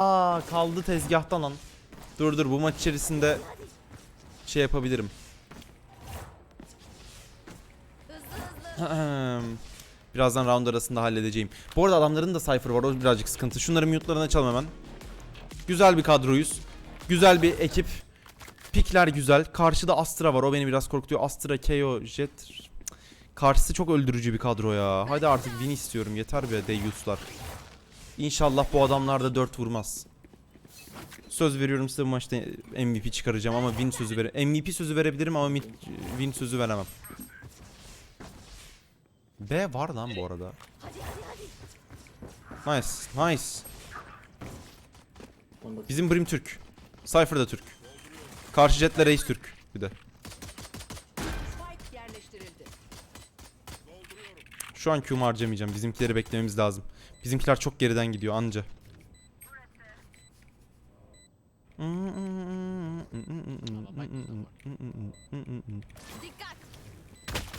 Aa kaldı tezgahtan lan. Dur dur bu maç içerisinde şey yapabilirim. Birazdan round arasında halledeceğim. Bu arada adamların da cypher var o birazcık sıkıntı. Şunları mute'larını açalım hemen. Güzel bir kadroyuz. Güzel bir ekip. Pikler güzel. Karşıda Astra var. O beni biraz korkutuyor. Astra, KO, Jet. Karşısı çok öldürücü bir kadro ya. Hadi artık win istiyorum. Yeter be Deyyuslar. İnşallah bu adamlar da 4 vurmaz. Söz veriyorum size bu maçta MVP çıkaracağım ama win sözü vere MVP sözü verebilirim ama win sözü veremem. B var lan bu arada. Nice, nice. Bizim Brim Türk. Cypher da Türk. Karşı jetle Reis Türk bir de. Şu an Q'mu harcamayacağım. Bizimkileri beklememiz lazım. Bizimkiler çok geriden gidiyor anca.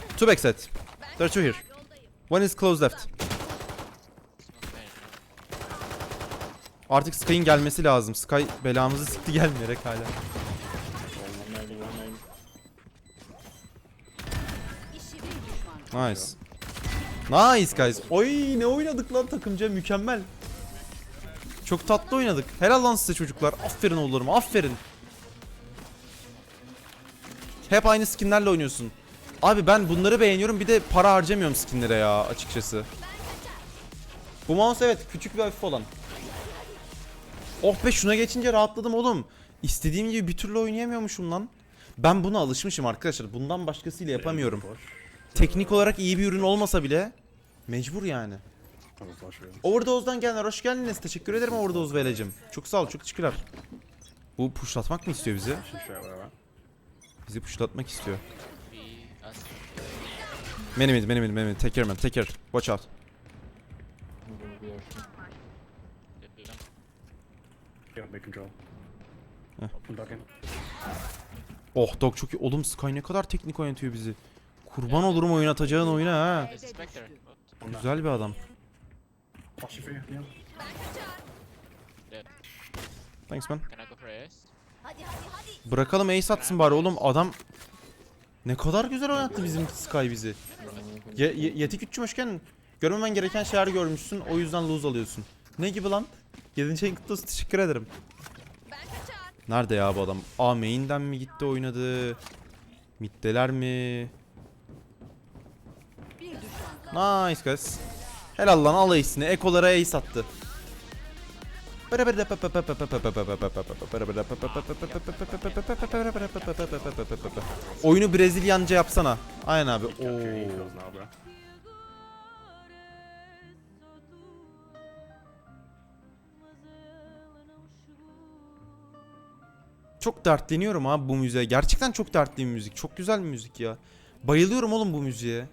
Two backside. There are two here. One is close left. Artık Sky'ın gelmesi lazım. Sky belamızı sikti gelmeyerek hala. Nice. Nice guys. Oy ne oynadık lan takımca mükemmel. Çok tatlı oynadık. Helal lan size çocuklar. Aferin oğullarım aferin. Hep aynı skinlerle oynuyorsun. Abi ben bunları beğeniyorum bir de para harcamıyorum skinlere ya açıkçası. Bu mouse evet küçük ve hafif olan. Oh be şuna geçince rahatladım oğlum. İstediğim gibi bir türlü oynayamıyormuşum lan. Ben buna alışmışım arkadaşlar. Bundan başkasıyla yapamıyorum. Teknik olarak iyi bir ürün olmasa bile mecbur yani. Overdose'dan gelenler hoş geldiniz. Teşekkür ederim Overdose Velecim. Çok sağ ol, çok teşekkürler. Bu pushlatmak mı istiyor bizi? Bizi pushlatmak istiyor. Many mid, many mid, many mid. Take care man, take care. Watch out. Yeah, control. Oh dog çok iyi. Oğlum Sky ne kadar teknik oynatıyor bizi. Kurban olurum oynatacağın oyuna ha. Düştü. On that. Güzel bir adam. You, yeah. Thanks man. Can I go for AS? Hadi hadi hadi. Bırakalım ace atsın bari oğlum adam ne kadar güzel oynattı bizim Sky bizi. Ye ye yetik üççüm hoşken görmemen gereken şeyler görmüşsün o yüzden lose alıyorsun. Ne gibi lan? 7. ayın kutlu teşekkür ederim. Nerede ya bu adam? A main'den mi gitti oynadı? Middeler mi? Nice guys. Helal lan al ace'ini. Ekolara ace attı. Oyunu Brezilyanca yapsana. Aynen abi. Oo. Çok dertleniyorum abi bu müziğe. Gerçekten çok dertli bir müzik. Çok güzel bir müzik ya. Bayılıyorum oğlum bu müziğe.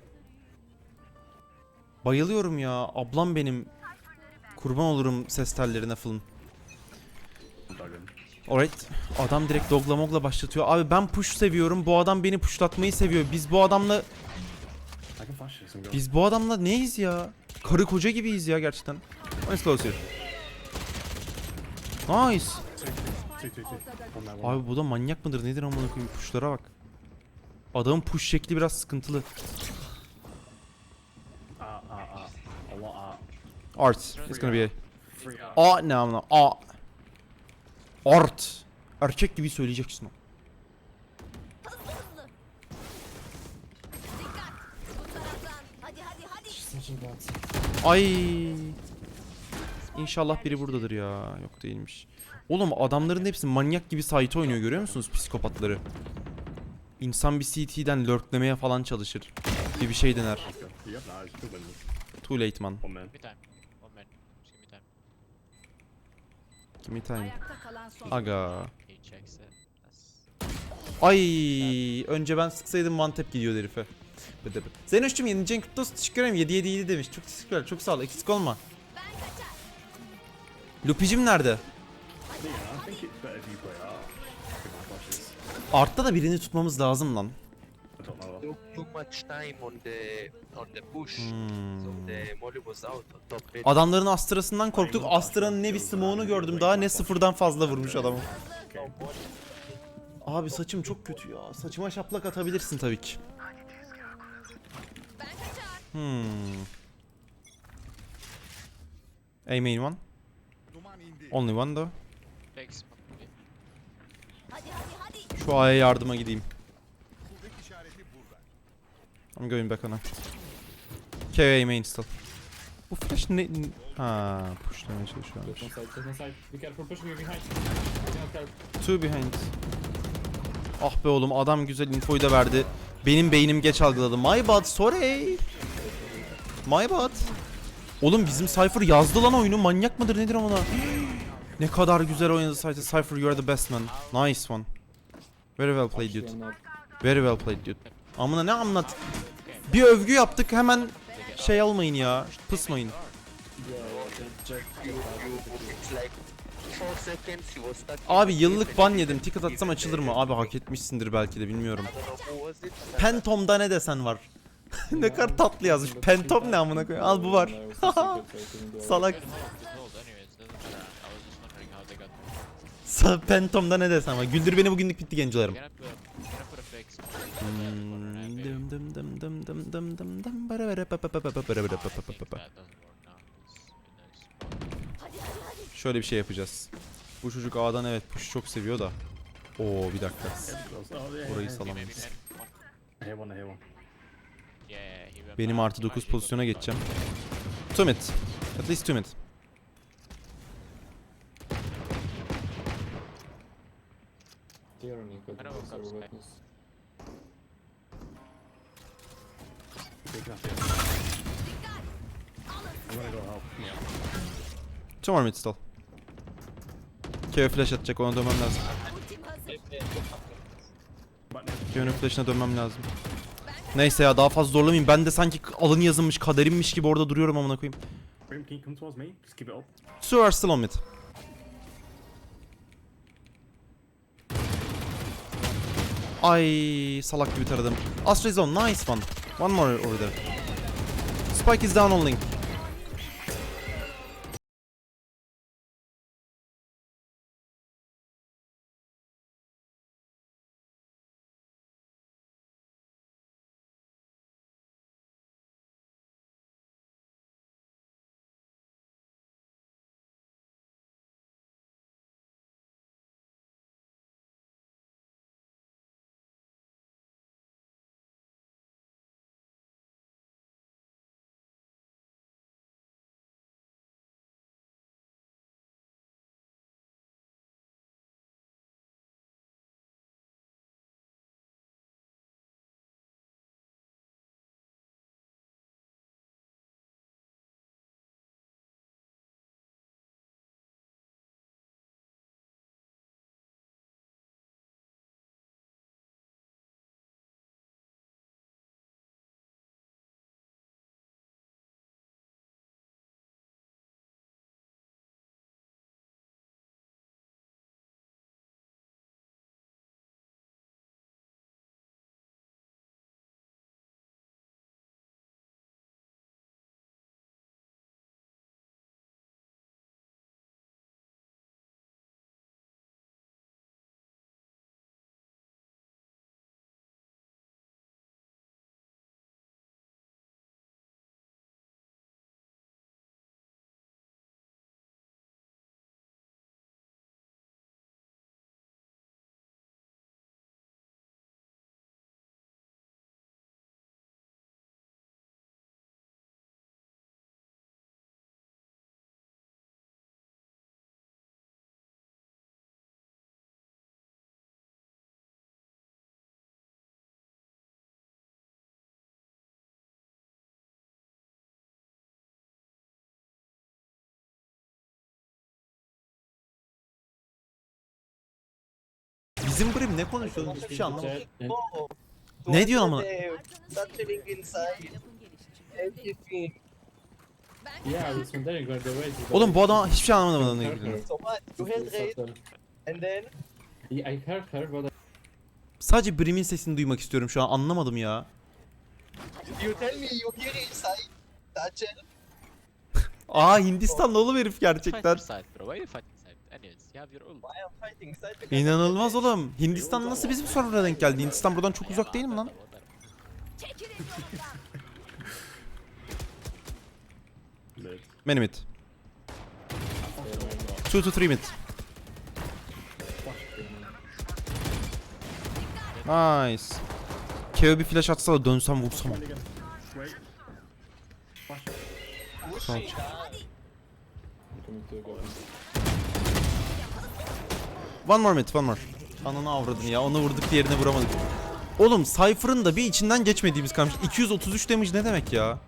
Bayılıyorum ya. Ablam benim. Kurban olurum ses tellerine falan. Alright. Adam direkt dogla mogla başlatıyor. Abi ben push seviyorum. Bu adam beni pushlatmayı seviyor. Biz bu adamla biz bu adamla neyiz ya? Karı koca gibiyiz ya gerçekten. Nice close here. Nice. Abi bu da manyak mıdır nedir amına koyayım pushlara bak. Adamın push şekli biraz sıkıntılı. Ah, ah, ah. A lot, ah. Art. It's gonna be a... Free. A ne amına? A. Art. Erkek gibi söyleyeceksin o. Ay. İnşallah biri buradadır ya. Yok değilmiş. Oğlum adamların hepsi manyak gibi site oynuyor görüyor musunuz psikopatları? İnsan bir CT'den lurklemeye falan çalışır. Bir bir şey dener. Too late man. Just give me time. Give me time. Ayakta kalan son. Aga. Ay önce ben sıksaydım one tap gidiyor herife. 7. Cenk kutlu olsun. Teşekkür ederim. 7 7 7 demiş. Çok teşekkürler. Çok sağ ol. Eksik olma. Ben kaçar. Lupicim nerede? Art'ta da birini tutmamız lazım lan. Took too much time on the on the push. So Hmm. the molly was out on top. Adamların Astra'sından korktuk. Astra'nın ne bir smoke'unu gördüm daha ne sıfırdan fazla vurmuş adamı. Abi saçım çok kötü ya. Saçıma şaplak atabilirsin tabii ki. Hmm. A main one. Only one though. Şu A'ya yardıma gideyim. I'm going back ona. KA main still. Bu flash ne... Ha, pushlamaya çalışıyormuş. Two behind. Ah be oğlum adam güzel infoyu da verdi. Benim beynim geç algıladı. My bad sorry. My bad. Oğlum bizim Cypher yazdı lan oyunu. Manyak mıdır nedir ona? ne kadar güzel oynadı Cypher. Cypher you are the best man. Nice one. Very well played dude. Very well played dude. Amına ne anlat. Bir övgü yaptık hemen şey almayın ya. Pısmayın. Abi yıllık ban yedim. Ticket atsam açılır mı? Abi hak etmişsindir belki de bilmiyorum. Pentom'da ne desen var. ne kadar tatlı yazmış. Pentom ne amına koyayım? Al bu var. Salak. Pentom'da ne desem var. Güldür beni bugünlük bitti gençlerim. Şöyle bir şey yapacağız. Bu çocuk A'dan evet puşu çok seviyor da. Oo bir dakika. Orayı salamayız. Benim artı 9 pozisyona geçeceğim. Tumit. At least Tumit. Tyranny could I'm gonna go. Two more mid still. Keo flash atacak ona dönmem lazım. Keo'nun flash'ına dönmem lazım. Neyse ya daha fazla zorlamayayım. Ben de sanki alın yazılmış kaderimmiş gibi orada duruyorum amına koyayım. Grim, can. Two are still on mid. Ay salak gibi taradım. Astra is on. Nice one. One more over there. Spike is down on link. Bizim Brim ne konuşuyor? Hiçbir şey anlamadım. Oh, Ne diyorsun amına? Such inside. Everything. Yeah, the way. Oğlum bu adam hiçbir şey anlamadım Her ilgili. her. So what? You held raid Subtle. and then Yeah, I heard her, but Sadece Brim'in sesini duymak istiyorum şu an anlamadım ya. You tell me you hear inside. Aa Hindistanlı oğlum herif Fight gerçekten. inside, bro. Why you fight İnanılmaz oğlum. Hindistan nasıl bizim server'a denk geldi? Hindistan buradan çok uzak değil mi lan? Many mid. 2 to 3 mid. Nice. Keo bir flash atsa da dönsem vursam. Again. Wait. One more mid, one more. Ananı avradın ya. Onu vurduk diğerine vuramadık. Oğlum Cypher'ın da bir içinden geçmediğimiz kalmış. 233 damage ne demek ya?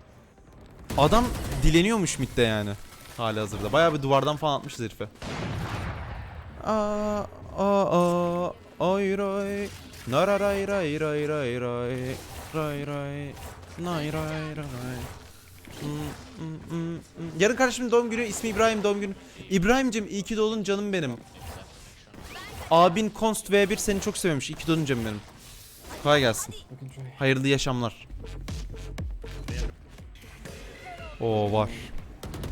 Adam dileniyormuş midde yani. Hali hazırda. Bayağı bir duvardan falan atmışız herife. Aa, aa, aa, ay ray. Nararay ray ray ray ray. Ray ray. Nay ray ray. Hmm, hmm, hmm, hmm. Yarın kardeşimin doğum günü. ismi İbrahim doğum günü. İbrahim'cim iyi ki doğdun canım benim. Abin Konst V1 seni çok seviyormuş. İyi ki doğdun canım benim. Kolay gelsin. Hayırlı yaşamlar. Oo var.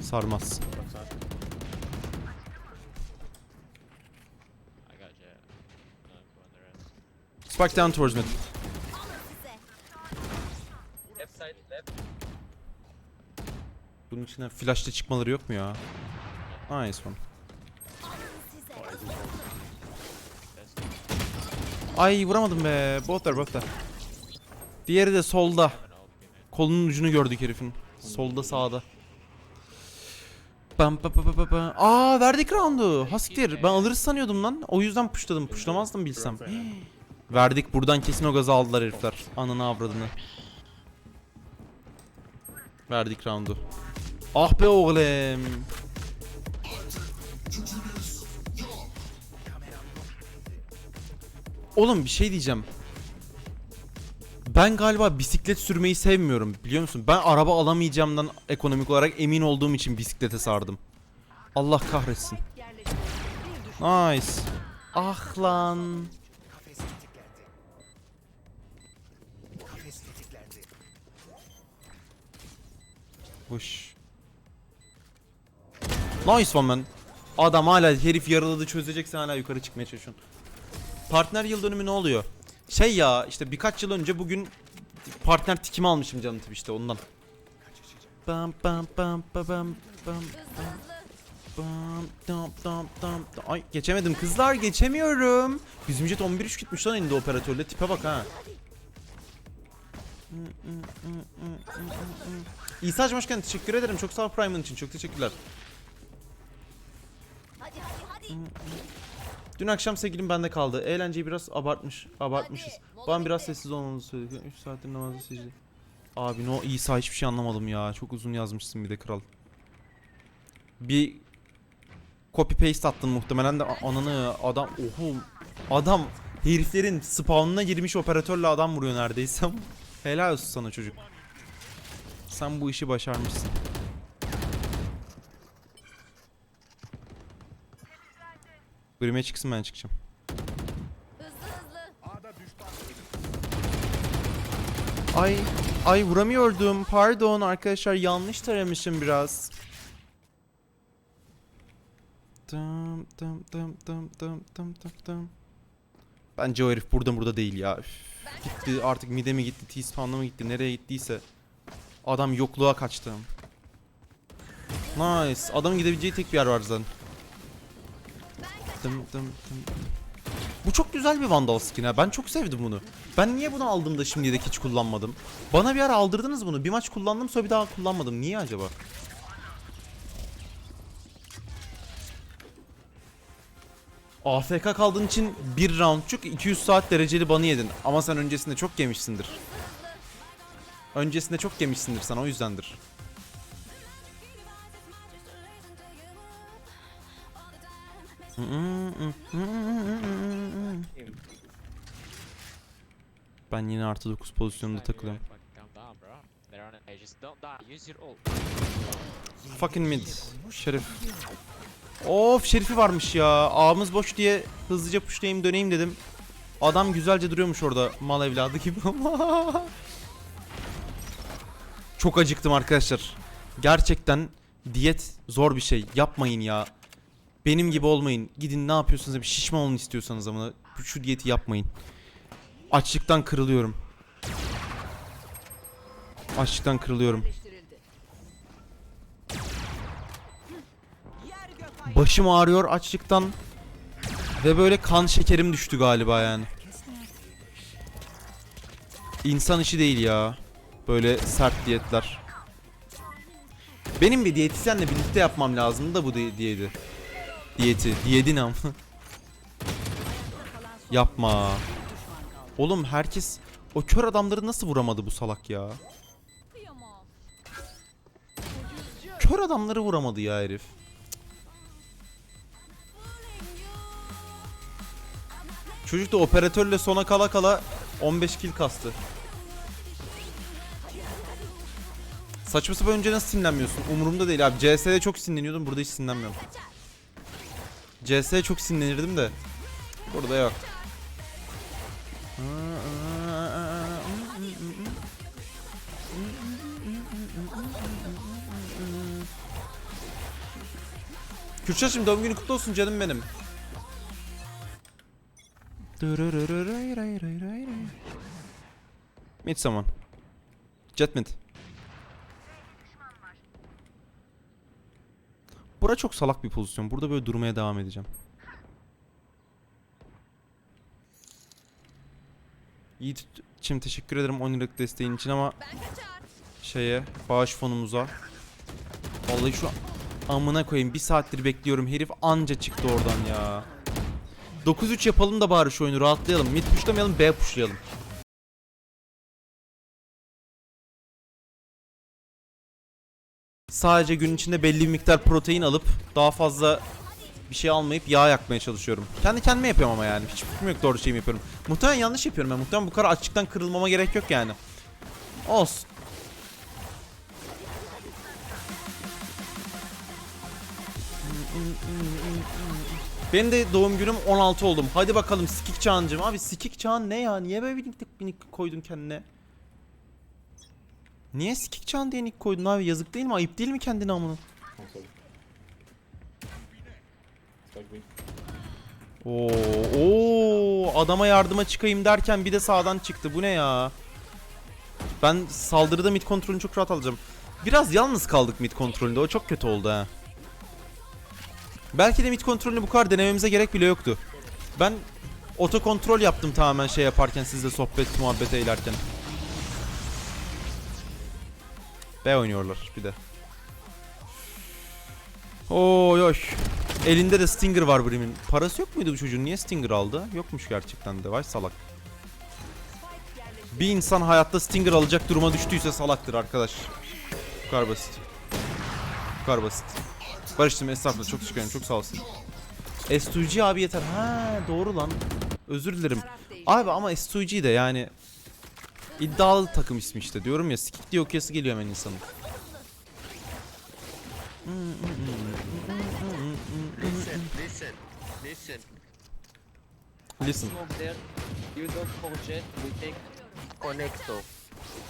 Sarmaz. Spike down towards mid. Bunun içine flash'ta çıkmaları yok mu ya? Nice one. Ay vuramadım be. Both there. Diğeri de solda. Kolunun ucunu gördük herifin. Solda sağda. Bam pa pa pa pa. Aa verdik roundu. Hasiktir. Ben alırız sanıyordum lan. O yüzden pushladım. Pushlamazdım bilsem. verdik buradan kesin o gazı aldılar herifler. Ananı avradını. Verdik roundu. Ah be oğlum. Oğlum bir şey diyeceğim. Ben galiba bisiklet sürmeyi sevmiyorum biliyor musun? Ben araba alamayacağımdan ekonomik olarak emin olduğum için bisiklete sardım. Allah kahretsin. Nice. Ah lan. Hoş. Nice one man. Adam hala herif yaraladı çözecekse hala yukarı çıkmaya çalışıyorsun. Partner yıl dönümü ne oluyor? Şey ya işte birkaç yıl önce bugün partner tikimi almışım canım işte ondan. Bam bam bam bam bam bam bam dam dam dam. Ay geçemedim kızlar geçemiyorum. Bizim jet 11 3 gitmiş lan elinde operatörle tipe bak ha. İsa'cım hoş geldin teşekkür ederim çok sağ ol Prime'ın için çok teşekkürler. Hadi hadi hadi. Dün akşam sevgilim bende kaldı. Eğlenceyi biraz abartmış. Abartmışız. Bana biraz sessiz olmamızı söyledi. 3 saattir namazı secde. Abi no İsa hiçbir şey anlamadım ya. Çok uzun yazmışsın bir de kral. Bir copy paste attın muhtemelen de ananı adam oho adam heriflerin spawnına girmiş operatörle adam vuruyor neredeyse. Helal olsun sana çocuk. Sen bu işi başarmışsın. Grim'e çıksın ben çıkacağım. Ay, ay vuramıyordum. Pardon arkadaşlar yanlış taramışım biraz. Dım dım dım dım dım dım dım dım. Bence o herif burada burada değil ya. Üf. Gitti artık mide mi gitti, T-spawn'a mı gitti, nereye gittiyse. Adam yokluğa kaçtı. Nice. Adamın gidebileceği tek bir yer var zaten. Dım dım dım. Bu çok güzel bir Vandal skin ha. Ben çok sevdim bunu. Ben niye bunu aldığımda şimdiye dek hiç kullanmadım? Bana bir ara aldırdınız bunu. Bir maç kullandım sonra bir daha kullanmadım. Niye acaba? AFK kaldığın için bir roundçuk 200 saat dereceli banı yedin. Ama sen öncesinde çok yemişsindir. Öncesinde çok yemişsindir sen o yüzdendir. Ben yine artı 9 pozisyonunda takılıyorum. Fucking mid. Şerif. Of şerifi varmış ya. Ağımız boş diye hızlıca pushlayayım döneyim dedim. Adam güzelce duruyormuş orada mal evladı gibi ama. Çok acıktım arkadaşlar. Gerçekten diyet zor bir şey. Yapmayın ya. Benim gibi olmayın. Gidin ne yapıyorsanız bir şişman olun istiyorsanız ama şu diyeti yapmayın. Açlıktan kırılıyorum. Açlıktan kırılıyorum. Başım ağrıyor açlıktan. Ve böyle kan şekerim düştü galiba yani. İnsan işi değil ya. Böyle sert diyetler. Benim bir diyetisyenle birlikte yapmam lazım da bu di- diyeti. Diyeti. Diyedin am. Yapma. Oğlum herkes o kör adamları nasıl vuramadı bu salak ya? Kör adamları vuramadı ya herif. Çocuk da operatörle sona kala kala 15 kill kastı. Saçma sapan önce nasıl sinirlenmiyorsun? Umurumda değil abi. CS'de çok sinirleniyordum. Burada hiç sinirlenmiyorum. CS'de çok sinirlenirdim de. Burada yok. Kürşat'cığım doğum günü kutlu olsun canım benim. Mid someone. Jet Bura çok salak bir pozisyon. Burada böyle durmaya devam edeceğim. Yiğit'ciğim teşekkür ederim 10 liralık desteğin için ama şeye bağış fonumuza. Vallahi şu amına koyayım bir saattir bekliyorum herif anca çıktı oradan ya. 9-3 yapalım da bari şu oyunu rahatlayalım. Mid pushlamayalım B pushlayalım. Sadece gün içinde belli bir miktar protein alıp daha fazla bir şey almayıp yağ yakmaya çalışıyorum. Kendi kendime yapıyorum ama yani. Hiç fikrim yok doğru şey mi yapıyorum. Muhtemelen yanlış yapıyorum ben. Muhtemelen bu kadar açlıktan kırılmama gerek yok yani. Olsun. Benim de doğum günüm 16 oldum. Hadi bakalım sikik çağıncım. Abi sikik çağın ne ya? Niye böyle bir nick koydun kendine? Niye sikik çağın diye nick koydun abi? Yazık değil mi? Ayıp değil mi kendine amına? Oo, oo, adama yardıma çıkayım derken bir de sağdan çıktı. Bu ne ya? Ben saldırıda mid kontrolünü çok rahat alacağım. Biraz yalnız kaldık mid kontrolünde. O çok kötü oldu ha. Belki de mid kontrolünü bu kadar denememize gerek bile yoktu. Ben oto kontrol yaptım tamamen şey yaparken sizle sohbet muhabbet eylerken. B oynuyorlar bir de. Oy oy. Elinde de Stinger var Brim'in. Parası yok muydu bu çocuğun? Niye Stinger aldı? Yokmuş gerçekten de. Vay salak. Bir insan hayatta Stinger alacak duruma düştüyse salaktır arkadaş. Bu kadar basit. Bu kadar basit. Barış'cığım estağfurullah çok teşekkür ederim. Çok sağ olsun. S2G abi yeter. Ha doğru lan. Özür dilerim. Abi ama S2G de yani iddialı takım ismi işte diyorum ya. Skik diye okuyası geliyor hemen insanın. Listen, listen, listen. Listen. You don't forget. We take connecto.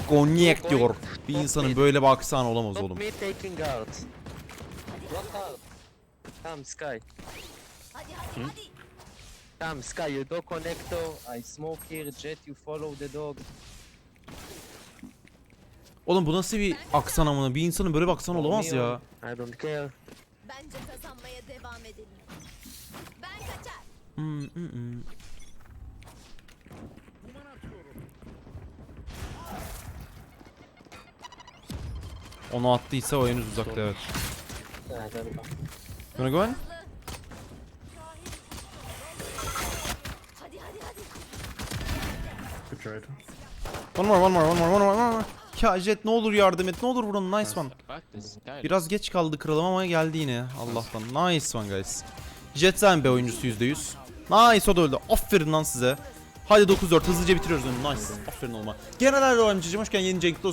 Konyak diyor. Bir insanın böyle bir aksan olamaz oğlum. me taking out. What out? Come Sky. Hadi. Come Sky. You do connecto. I smoke here. Jet. You follow the dog. Oğlum bu nasıl bir aksan amına? Bir insanın böyle bir aksan olamaz ya. I don't care. Bence kazanmaya devam edelim. Ben kaçar. Hmm, hmm, hmm. Onu attıysa o henüz uzakta evet. Don't know. Gonna go in? Hadi hadi hadi. Good trade. One more, one more, one more, one more, one more. Ya Jet ne olur yardım et. Ne olur buranın nice one. Biraz geç kaldı kralım ama geldi yine. Allah'tan. Nice one guys. Jet Zen be oyuncusu %100. Nice o da öldü. Aferin lan size. Hadi 9-4 hızlıca bitiriyoruz onu. Nice. Aferin olma. Genel öğrencicim hoş geldin yeni Cenk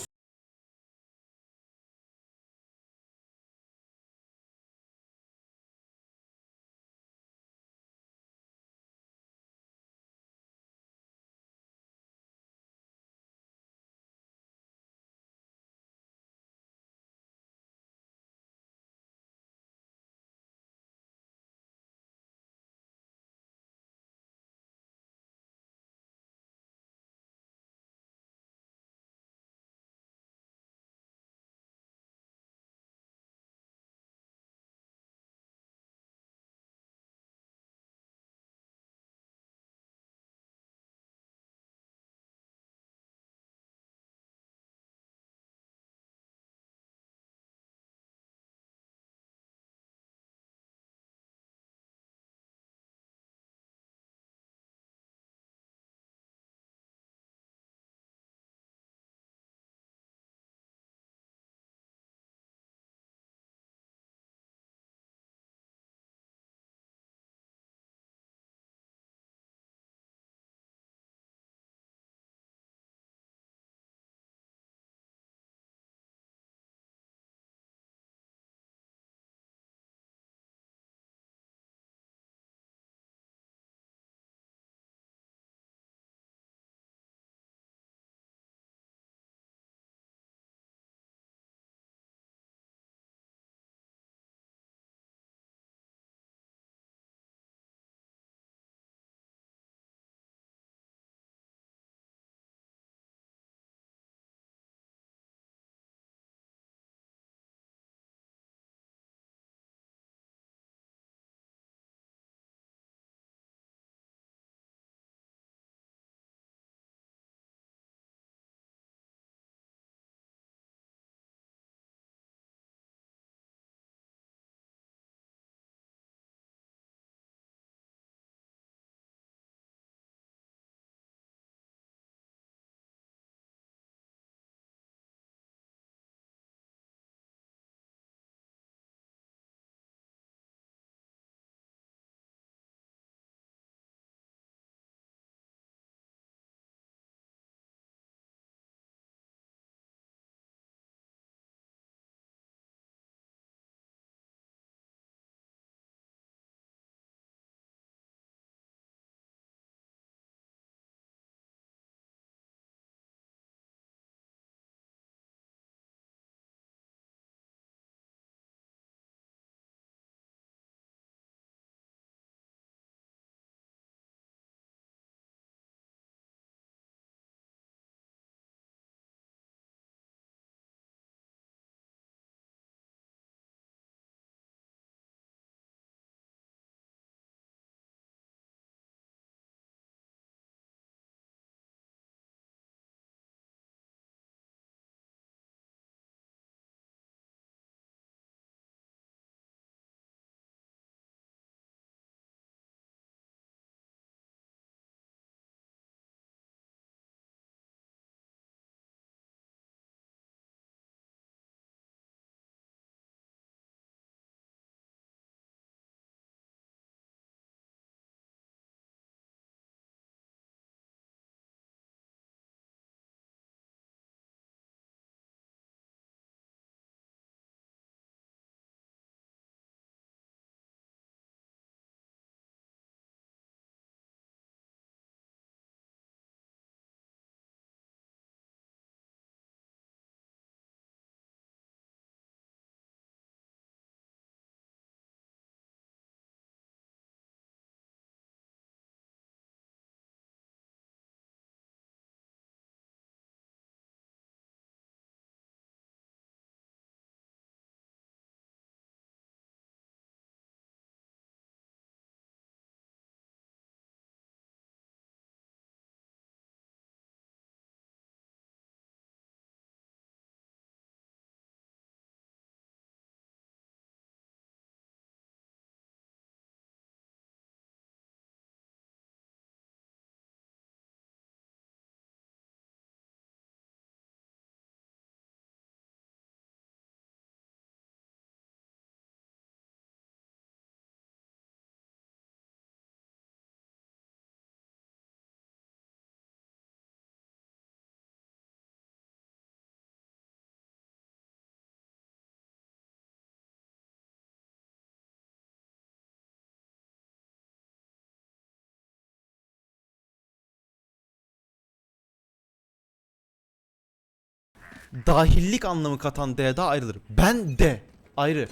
dahillik anlamı katan D daha ayrıdır. Ben de ayrı.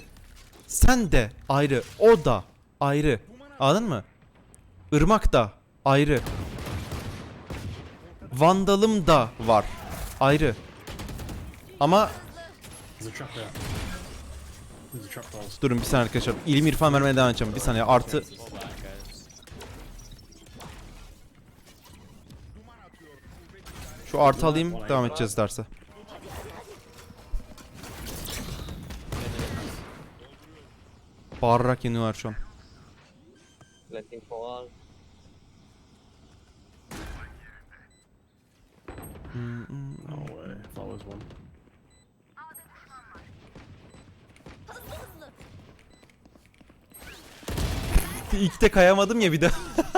Sen de ayrı. O da ayrı. Anladın mı? Irmak da ayrı. Vandalım da var. Ayrı. Ama durun bir saniye arkadaşlar. İlim irfan vermeye devam edeceğim. Bir saniye artı. Şu artı alayım devam edeceğiz derse. Bağırarak yeniyorlar şu an. Planting for all. No way. That was one. Hızlı hızlı. İlk de kayamadım ya bir de.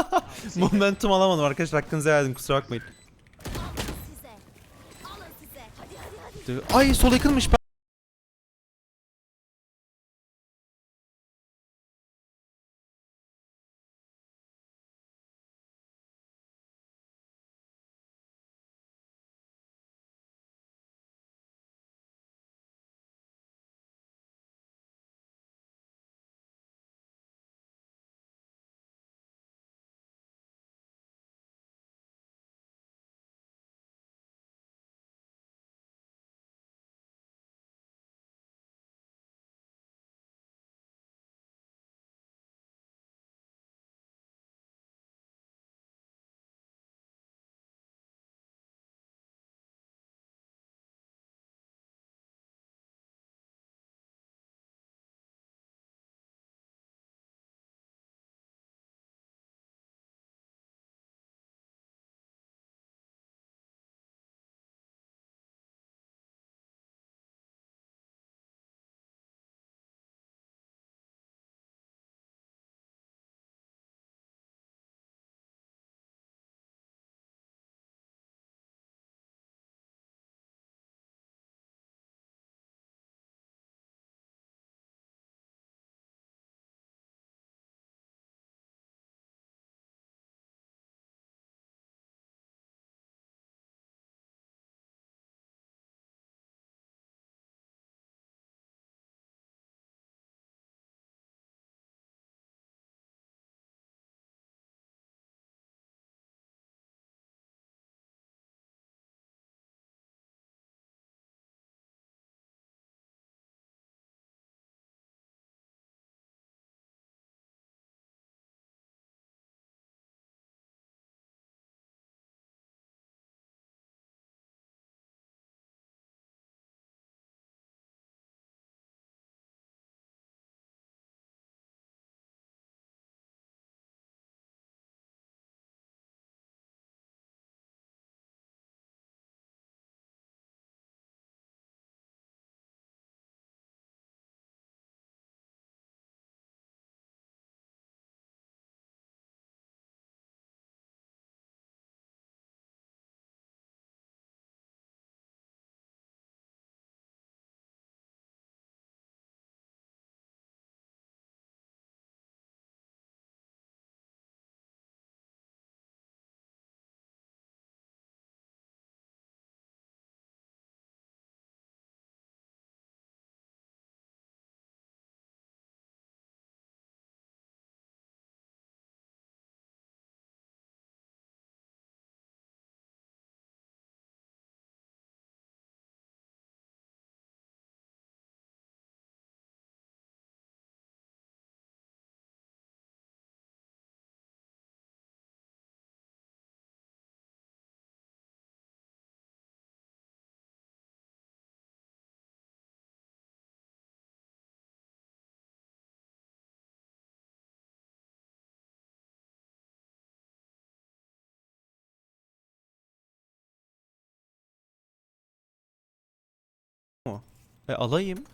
Momentum alamadım arkadaşlar hakkınızı helal edin kusura bakmayın. Alın size. Alın size. Hadi hadi hadi. Ay sol yakınmış. E alayım.